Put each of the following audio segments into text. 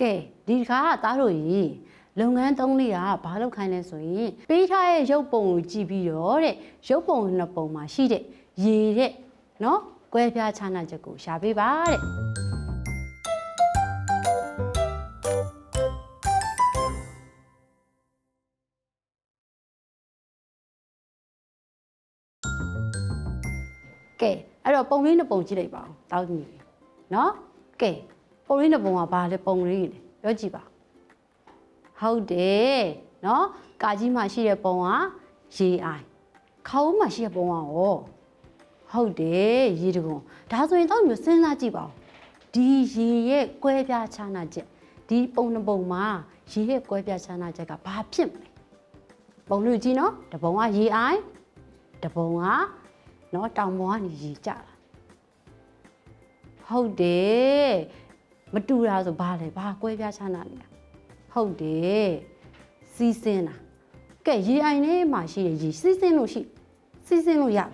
ကဲဒီတစ်ခါကသားတို့ရေလုပ်ငန်းသုံးလေးကဘာလုပ်ခိုင်းလဲဆိုရင်ပေးထားရဲ့ရုပ်ပုံကိုကြည့်ပြီးတော့တဲ့ရုပ်ပုံနှစ်ပုံမှာရှိတဲ့ရေတဲ့နော်ကွဲပြားခြားနာချက်ကိုရှာပေးပါတဲ့ကဲအဲ့တော့ပုံလေးနှစ်ပုံကြည့်လိုက်ပါဦးတောင်းကြည့်နော်ကဲ ပုံလေးနှစ်ပုံကဘာလဲပုံလေးလေပြောကြည့်ပါဟုတ်တယ်နော်ကာကြီးမှာရှိတဲ့ပုံကရေအိုင်ခေါင်းမှာရှိတဲ့ပုံကရောဟုတ်တယ်ရေတကုံဒါဆိုရင်တော့မျိုးစဉ်းစားကြည့်ပါဦးဒီရေရဲ့ကွဲပြားခြားနာချက်ဒီပုံနှစ်ပုံမှာရေရဲ့ကွဲပြားခြားနာချက်ကဘာဖြစ်မလဲပုံလို့ကြည့်နော်တပုံကရေအိုင်တပုံကနော်တောင်ပေါ်ကနေရေကျလာဟုတ်တယ် မတူတာဆိုဘာလဲဘာကွဲပြားချမ်းသာလဲဟုတ်တယ်စီးစင်းတာကဲရေအိုင်ထဲမှာရှိတဲ့ရေစီးစင်းလို့ရှိစီးစင်းလို့ရလား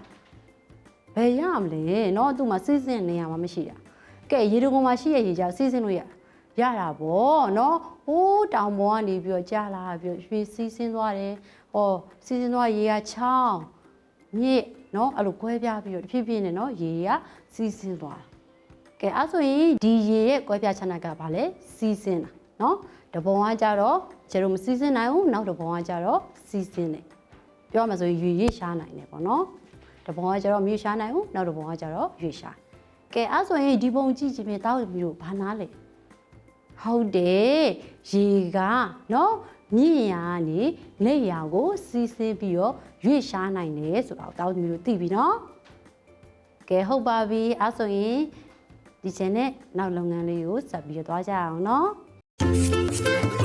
ဘယ်ရမလဲနော်သူ့မှာစီးစင်းနေရမှာမရှိတာကဲရေတကုံမှာရှိတဲ့ရေကြောင့်စီးစင်းလို့ရရတာဗောနော်ဟိုးတောင်ပေါ်ကနေပြီးတော့ကြာလာပြီးတော့ရွှေစီးစင်းသွားတယ်ဟောစီးစင်းသွားရေကချောင်း မြစ်เนาะအဲ့လိုကွဲပြားပြီးတော့တဖြည်းဖြည်းနဲ့เนาะရေကစီးဆင်းသွားတာ ကဲအဲ့ဆိုရင်ဒီရေရဲ့ကွဲပြားချမ်းသာကဘာလဲစီးဆင်းတာเนาะတပုံကကြတော့ကျတော့မစီးဆင်းနိုင်ဘူးနောက်တပုံကကြတော့စီးဆင်းတယ်ပြောမှဆိုရင်ရေရေရှားနိုင်တယ်ပေါ့နော်တပုံကကြတော့မြေရှားနိုင်ဘူးနောက်တပုံကကြတော့ရေရှားကဲအဲ့ဆိုရင်ဒီပုံကြည့်ချင်းပြင်တောက်ပြီးတော့ဘာနာလဲဟုတ်တယ်ရေကเนาะမြင့်ရာကနေလက်ရာကိုစီးဆင်းပြီးတော့ရွေ့ရှားနိုင်တယ်ဆိုတာကိုတောက်ပြီးတော့သိပြီเนาะကဲဟုတ်ပါပြီအဲ့ဆိုရင် ဒီချင်နဲ့နောက်လုပ်ငန်းလေးကိုဆက်ပြီးတော့ကြရအောင်နော်